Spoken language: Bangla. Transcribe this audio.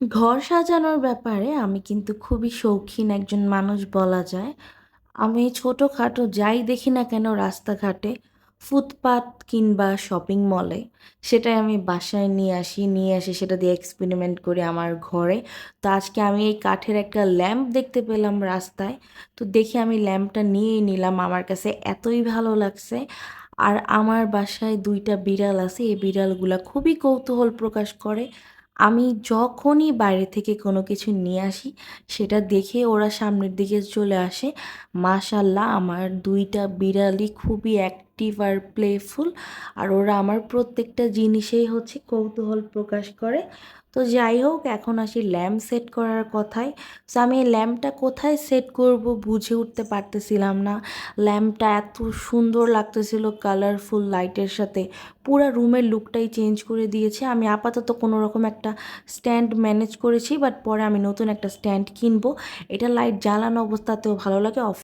ঘর সাজানোর ব্যাপারে আমি কিন্তু খুবই শৌখিন একজন মানুষ বলা যায়। আমি ছোটখাটো যাই দেখি না কেন রাস্তাঘাটে, ফুটপাত কিংবা শপিং মলে, সেটাই আমি বাসায় নিয়ে আসি। নিয়ে এসে সেটা দিয়ে এক্সপেরিমেন্ট করি আমার ঘরে। তো আজকে আমি এই কাঠের একটা ল্যাম্প দেখতে পেলাম রাস্তায়। তো দেখে আমি ল্যাম্পটা নিয়েই নিলাম। আমার কাছে এতই ভালো লাগছে। আর আমার বাসায় দুইটা বিড়াল আছে। এই বিড়ালগুলা খুবই কৌতূহল প্রকাশ করে। আমি যখনই বাইরে থেকে কোনো কিছু নিয়ে আসি, সেটা দেখে ওরা সামনের দিকে চলে আসে। মাশাল্লাহ আমার ২ টা বিড়ালই খুবই অ্যাক্টিভ আর প্লেফুল। আর ওরা আমার প্রত্যেকটা জিনিসেই হচ্ছে কৌতূহল প্রকাশ করে। তো যাই হোক এখন আসি ল্যাম্প সেট করার কথায়। তো আমি এই ল্যাম্পটা কোথায় সেট করব বুঝে উঠতে পারতেছিলাম না। ল্যাম্পটা এত সুন্দর লাগতেছিল কালারফুল লাইটের সাথে। পুরো রুমের লুকটাই চেঞ্জ করে দিয়েছে। আমি আপাতত কোনো রকম একটা স্ট্যান্ড ম্যানেজ করেছি। বাট পরে আমি নতুন একটা স্ট্যান্ড কিনবো। এটা লাইট জ্বালানো অবস্থাতেও ভালো লাগে, অফ